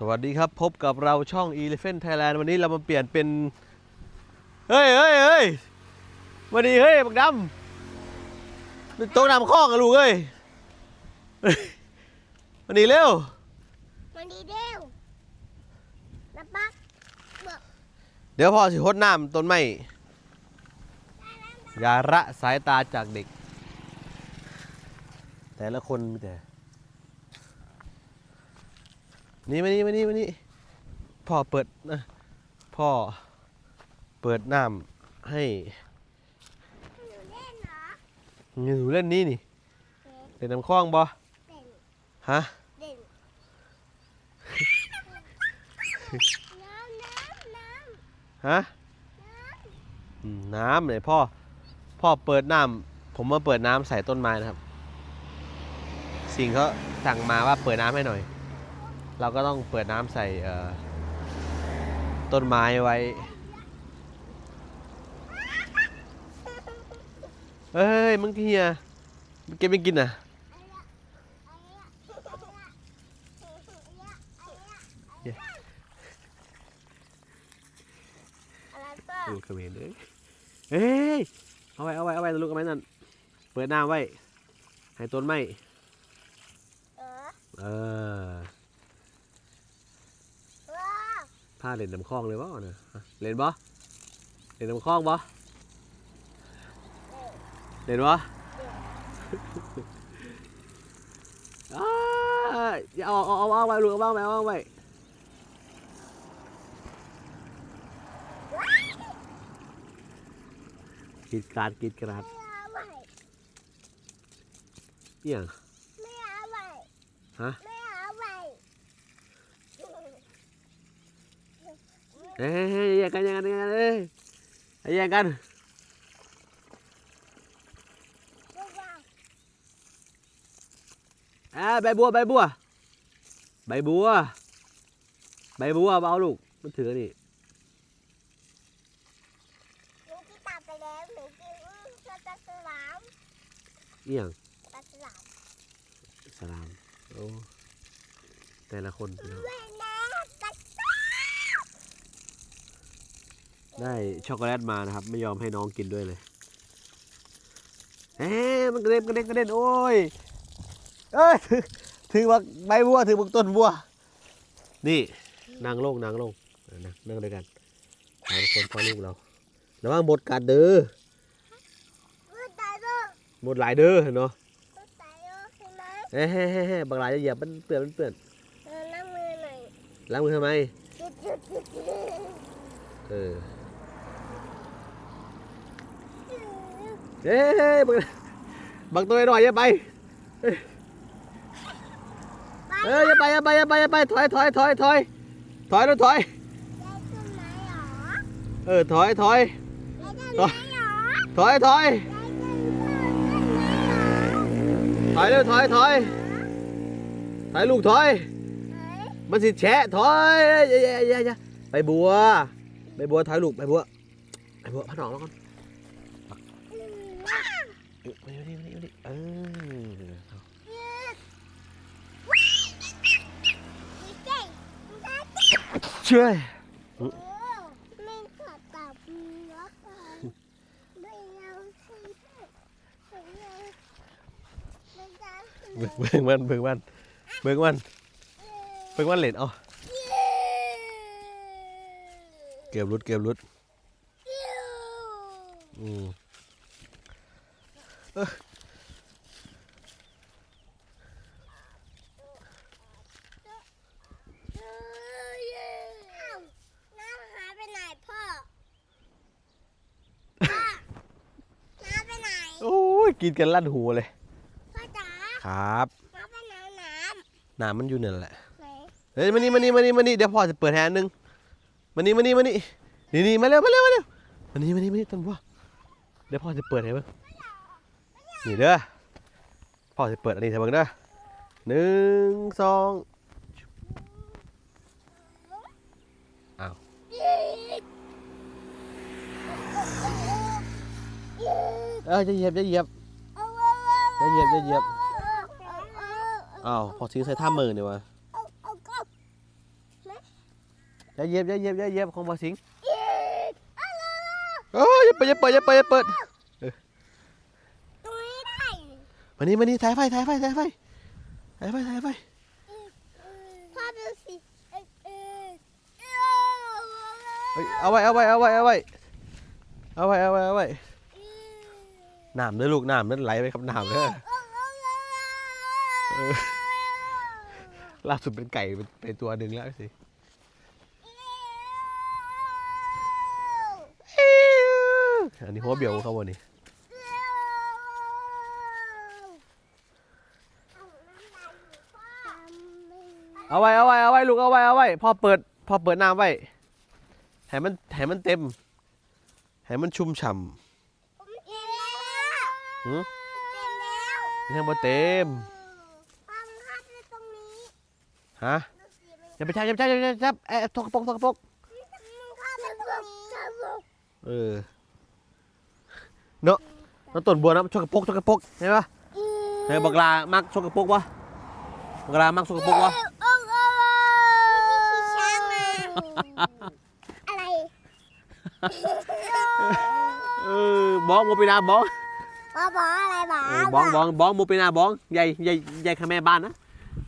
สวัสดีครับพบกับเราช่อง Elephant Thailand วันนี้เรามาเปลี่ยนเป็น เฮ้ยเฮ้ยเฮ้ยวันนี้เฮ้ยบักดำเป็นโต๊ะนำข้องกันลูกเอ้ยวันนี้เร็วมันดีเดียวแล้วปักบอกเดี๋ยวพ่อสิหดน้ำต้นไม้อย่าระสายตาจากเด็ก แต่ละคนมีแต่ นี่มานี่มานี่มานี่พ่อเปิดนะพ่อเปิดน้ำให้หนูเล่นเหรอหนูเล่นนี่นี่เล่นน้ำคลองบ่เล่นฮะเล่นน้ำน้ำน้ฮะำน้อืมน้ำเลยพ่อ พ่อเปิดน้ำผมมาเปิดน้ำใส่ต้นไม้นะครับ สิ่งเขาสั่งมาว่าเปิดน้ำให้หน่อย เราก็ต้องเปิดน้ำใส่ต้นไม้ไว้ เฮ้ยมึงเฮียมึงเก็บไม่กินอะำอะไรเปล่าดูเขมรเลยเฮ้ย เอาไว้ เอาไว้ เอาไว้ลูกเอาไว้นั่น เปิดน้ำไว้ ให้ต้นไม้เออ เออ ว้า ผ้าเล่นน้ำคลองเลยวะเนี่ยฮะเล่นบ่เล่นน้ำคลองบ่เล่นบ่อ้ายอย่าเอาเอาเอาเอาไว้ลูกเอาเอาไว้เอาไว้กรีดกราดกรีดกราดไม่เอาไว้เอี่ยงไม่เอาไว้ฮะ ไม่เอาไว้ เฮ้ยแย่งกันแย่งกันแย่งกันเอ้ยแย่งกันอ่าใบบัวใบบัวใบบัวใบบัวเอาลูกมันถือนี่หนูกินตับไปแล้วหนูกินปลาสลามเอี่ยงปลาสลามสลามโอ้แต่ละคนพี่น้องแม่นะปลาสลาม ได้ช็อกโกแลตมานะครับ ไม่ยอมให้น้องกินด้วยเลยเอ๊ะมันกระเด็นกระเด็นกระเด็นโอ้ยเอ้ยถือถือว่าใบบัวถือบักต้นบัว นี่นางลงนางลงเออนั่งนั่งด้วยกันสามคนพ่อลูกเราระวังหมดกัดเด้อมือตายลูกหมดหลายเด้อเนาะมือตายลูกใช่ไหมเฮ้ยเฮ้ยเฮ้ยเฮ้ยบางหลายจะเหยียบมันเปื่อนมันเปื่อนเออนั่งมือหน่อยล้างมือทำไมจุดจุดจุดจุดเออ เฮ้ยเฮ้ยบางบางตัวหน่อยอย่าไปเอ้ยเอ้ยอย่าไปอย่าไปอย่าไปอย่าไปถอยถอยถอยถอยถอยแล้วถอยได้ต้นไม้เหรอเออถอยถอยได้ต้นไม้เหรอถอยถอยได้ต้นไม้เหรอถอยเร็วถอยถอยถอยลูกถอยเฮ้ยมันสิแฉะถอยอย่าอย่าอย่าอย่าไปบัวไปบัวถอยลูกไปบัวไปบัวพัดออกแล้วกัน ว้าว เอ้ยมาดิมาดิมาดิเออ ดีเก่งได้ เชื่อไม่ขอตอบมือนไม่เอาใช่ไหมไม่เอาไม่ได้เบิ่งเบิ่งมันเบิ่งมันเบิ่งมันเบิ่งมันเล่นเอาเก็บรุดเก็บรุดอืมเออ น้ำหายไปไหนพ่อพ่อน้ำไปไหน โอ้ย กินกันลั่นหูเลย พ่อจ๋าครับน้ำไปไหนน้น้ำมันอยู่นั่นแหละำไหนเฮ้ยมานี่มานี่มานี่มานี่เดี๋ยวพ่อจะเปิดแฮนนึงมานี่มานี่มานี่นี่นี่มาเร็วมาเร็วมาเร็วมานี่มานี่มานี่ต้นพ่อเดี๋ยวพ่อจะเปิดให้เบิ่งนี่เด้อพ่อจะเปิดอันนี้ให้เบิ่งเด้อหนึ่งสองเออจะเหยียบจะเหยียบ จะเหยียบจะเหยียบอ้าวพอทิ้งใส่ท่ามือเนี่ยวะอย่าเหยียบอย่าเหยียบอย่าเหยียบของบาสิงเย้อะไรเอ้ยอย่าเปิดอย่าเปิดอย่าเปิดอย่าเปิดตรงนี้ได้มานี่มานี่ถ่ายไฟถ่ายไฟถ่ายไฟถ่ายไฟถ่ายไฟพ่อดูสิเอ้ยเอ้ยเอ้เฮ้ยเอาไว้เอาไว้เอาไว้เอาไว้เอาไว้เอาไว้เอาไว้ น้ำเด้อลูกน้ำนั่นไหลไปครับน้ำเด้อล่าสุดเป็นไก่เป็นตัวหนึ่งแล้วสิอันนี้หัวเบี่ยวเขาวันนี้เอาไว้เอาไว้เอาไว้ลูกเอาไว้เอาไว้พอเปิดพอเปิดน้ำไว้ให้มันให้มันเต็มให้มันชุ่มฉ่ำ หือเต็มแล้วยังบ่เต็มความคาดในตรงนี้ฮะดูสิมันอย่าไปจับอย่าไปจับอย่าไปจับเอ๊ะทกกระปกทกกระปกมันคาดในตรงนี้เออเนาะน้ำต้นบัวนะชกกระปกชกกระปกเห็นปะเฮ้ยบักลามักชกกระปกวะบักลามักชกกระปกวะโอ้โหมีขี้ช้างมาอะไร เออบ้องโมปีนาบ้อง บ้าบ้าอะไรบ้า เออบ้องบ้องบ้องโมปีนาบ้องใหญ่ใหญ่ใหญ่ขแม่บ้านนะ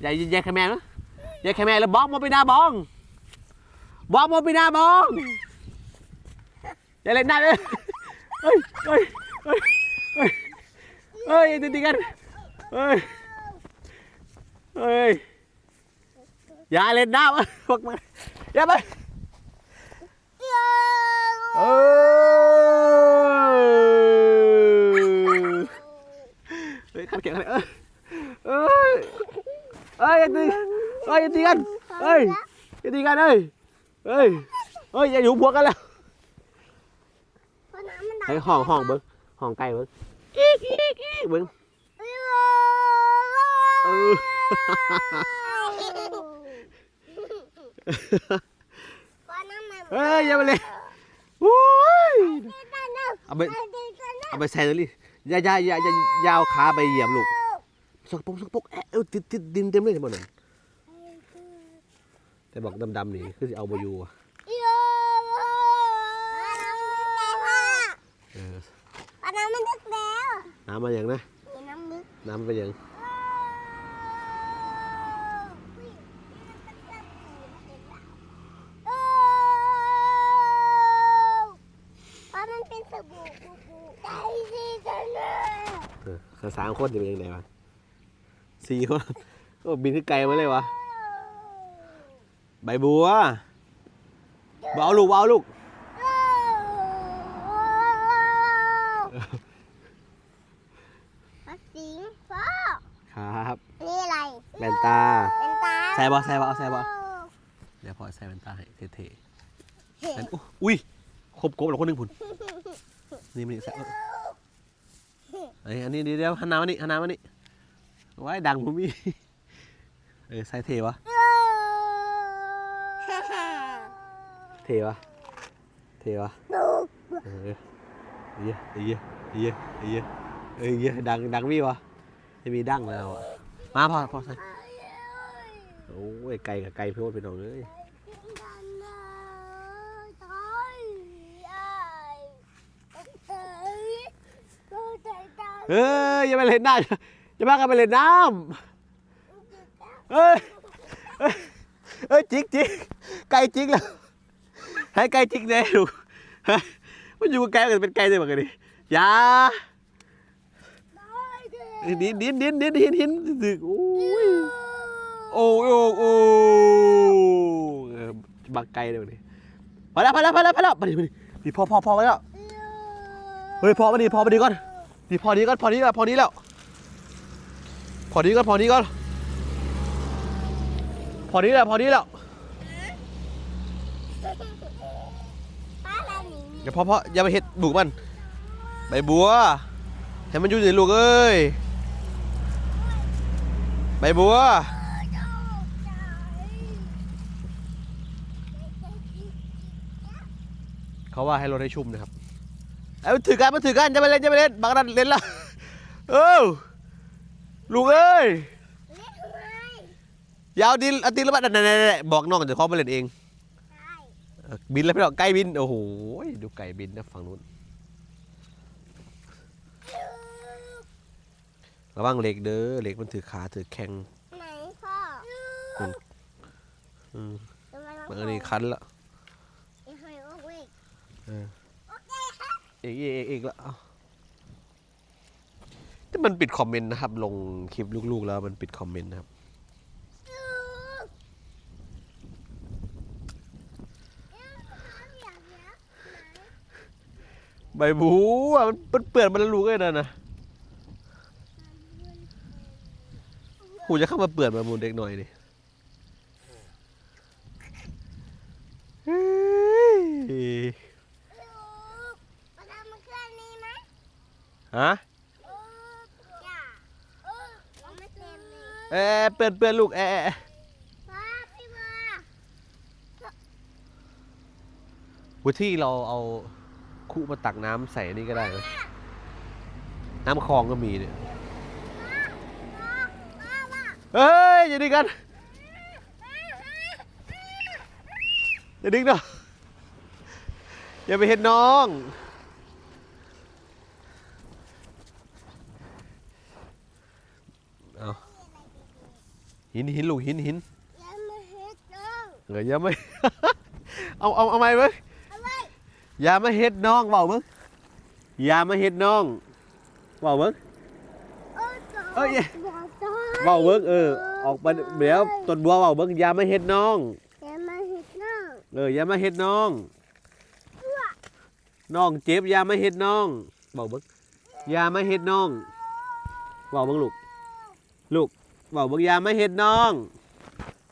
ใหญ่ใหญ่ขแม่นะใหญ่ขแม่แล้วบ้องโมปีนาบ้องบ้องโมปีนาบ้องอย่าเล่นได้เลยเฮ้ยเฮ้ยเฮ้ยเฮ้ยเฮ้ยตีตีกันเฮ้ยเฮ้ยอย่าเล่นน้ำพวกมันอย่าไป เออ เฮ้ยขัดแข็งเลยเอ้ยเอ้ยเอ้ยอย่าตีเอ้ยอย่าตีกันเอ้ยอย่าตีกันเอ้ยเอ้ยเอ้ยอย่าอยู่บวกกันแล้วเพราะน้ำมันดัให้ห้องห้องเบิ้งห้องไก่เบิ้งอีกอีกอีกเบิ้งเออเพราะน้ำมันเฮ้ยอย่าไปเลยโอ้ยเอาไปเอาไปใส่เลยดิ อย่าอย่าอย่าอย่าอย่าเอาขาไปเหยียบลูกสกปรกสกปรกแอะเออติดติดดินเต็มเลยหมดเลยแต่บอกดำๆนี่คือสิเอาบอยู่อะเออปลาน้ำมันลึกแล้วน้ำมาอย่างนะมีน้ำลึกน้ำมันไปอย่าง เพราะมันเป็นสบู่บูบูได้สิจันเลย เออ สามคนจะเป็นยังไงวะสี่คนโอ้บินขึ้นไกลมาเลยวะใบบัวเอาลูกเอาลูกมาสิงพ่อครับนี่อะไรแว่นตาเป็นตาใส่บ่ใส่บ่เอาใส่บ่เดี๋ยวพอใส่แว่นตาให้เท่ๆอุ้ยครบกบแล้วคนหนึ่งผุนนี่มันนี่ใส่ เอ้ยอันนี้เดี๋ยวเดี๋ยวหันหน้ามานี่หันหน้ามานี่ไว้ดังผมมีเออใส่เทวะเทวะเทวะเออเอียเอียเอียอียเอียเอียดังดังมีวะจะมีดังแล้วอะมาพอพอใส่โอ้ยไก่กับไก่พี่อ๊ตพี่น้องเอ้ย เฮ้ยอย่าไปเล่นน้ำอย่ามากันไปเล่นน้ำเฮ้ยเฮ้ยเฮ้ยจิกจิกไก่จิกแล้วให้ไก่จิกแน่ดูเฮ้ยมันอยู่กับไก่กันเป็นไก่ได้เหมือนกันดิอย่าดินดินดินดินหินหินดึกโอ้ยโอ้ยโอ้ยโอ้บักไก่เลยวันนี้พอแล้วพอแล้วพอแล้วพอแล้วมาดิมาดิพอพอพอแล้วเฮ้ยพอมาดิพอมาดิก่อน ดีพอดีก่อนพอดีแล้วพอดีแล้ว พอดีก่อนพอดีก่อนพอดีแล้วพอดีแล้วเดี๋ยวพ่อพ่ออย่าไปเห็ดบุกมันใบบัวให้มันอยู่ในลูกเอ้ยใบบัวเขาว่าให้รถให้ชุ่มนะครับ เอามาถือกันมาถือกันจะไปเล่นจะไปเล่นบางนันเล่นละเออลูกเอ้ยอยาวดินเอาดินแล้วมานั่นๆๆๆบอกน้องเดี๋ยวเขาไปเล่นเองใช่เออบินแล้วพี่น้องไก่บินโอ้โหดูไก่บินนะฝั่งนู้นระวังเหล็กเด้อเหล็กมันถือขาถือแข้งไหนพ่ออืมทำไมมันอันนี้คันละไอ้หอยโอ้ย เออโอเอกอีกอีกแล้วแต่มันปิดคอมเมนต์นะครับ ลงคลิปลูกๆแล้วมันปิดคอมเมนต์นะครับใบบูอะมันมันเปื่อนมันละลูกเลยนะนะหูจะเข้ามาเปื่อนมามูลเด็กหน่อยดิเฮ้ย ลูกมาทำมันเครื่องนี้ไหม ฮะ เออจ้าเออเอาไม่เต็ม เอ๊ะเปื่อนเปื่อนลูกเอ๊ะเอ๊ะเอ๊ะพ่อพี่บัววุที่เราเอาคุมาตักน้ำใส่นี่ก็ได้นะน้ำคลองก็มีเนี่ยพ่อว่าเฮ้ยอย่าดึงกันอย่าดึงเนาะอย่าไปเห็นน้อง เอา หินหินลูกหินหินยังไม่เห็นน้องเอออย่าไม่เอาเอาเอาไหมมึงเอาไว้อย่ามาเฮ็ดน้องเบามึงอย่ามาเฮ็ดน้องเบามึง เออจ้าเอ้ยบอกจ้าเบาเบิ้งเออออกมาเดี๋ยวต้นบัวเบาเบิ้งอย่ามาเฮ็ดน้อง ยังไม่เห็นน้องเอออย่ามาเฮ็ดน้องน้องเจ็บอย่ามาเฮ็ดน้องเบาเบิ้งอย่ามาเฮ็ดน้องเบาเบิ้งลูกลูก เบาเบิ้งอย่ามาเฮ็ดน้อง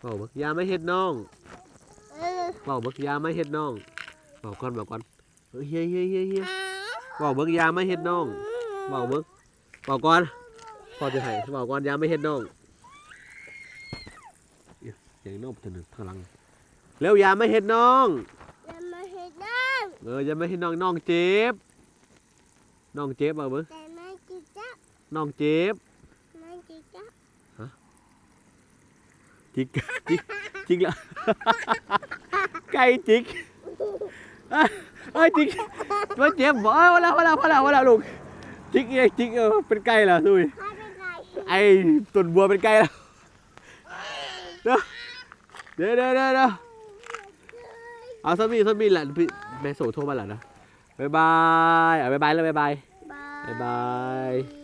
เบาเบิ้งอย่ามาเฮ็ดน้องเออเบาเบิ้งอย่ามาเฮ็ดน้องเบาก่อนเบาก่อนเฮ้ยเฮ้ยเฮ้ยเฮ้ยเฮ้ยเบาเบิ้งอย่ามาเฮ็ดน้องเบาเบิ้งเบาก่อนพอจะให้เบาก่อนอย่ามาเฮ็ดน้องอย่างน้องตัวหนึ่งพลังเร็วอย่ามาเฮ็ดน้องยังไม่เห็นน้องเอออย่ามาเฮ็ดน้องน้องเจ็บน้องเจ็บเบาเบิ้งแต่ไม่จิจ้าน้องเจ็บ ไม่จิจ้า จิกจิกจิกละไก่จิกเอ้ยจิกมันเจ็บบ่เอ้ยพอแล้วพอแล้วพอแล้วพอแล้วลูกจิกเองจิกเออเป็นไก่แล้วดุยไอ้ต้นบัวเป็นไก่แล้วเด้อเดี๋ยวเดี๋ยวเดี๋ยวเดี๋ยวเอาสามีสามีแหละพี่แม่โสโทรมาแล้วนะบ๊ายบายเอาบ๊ายบายแล้วบ๊ายบายบ๊ายบาย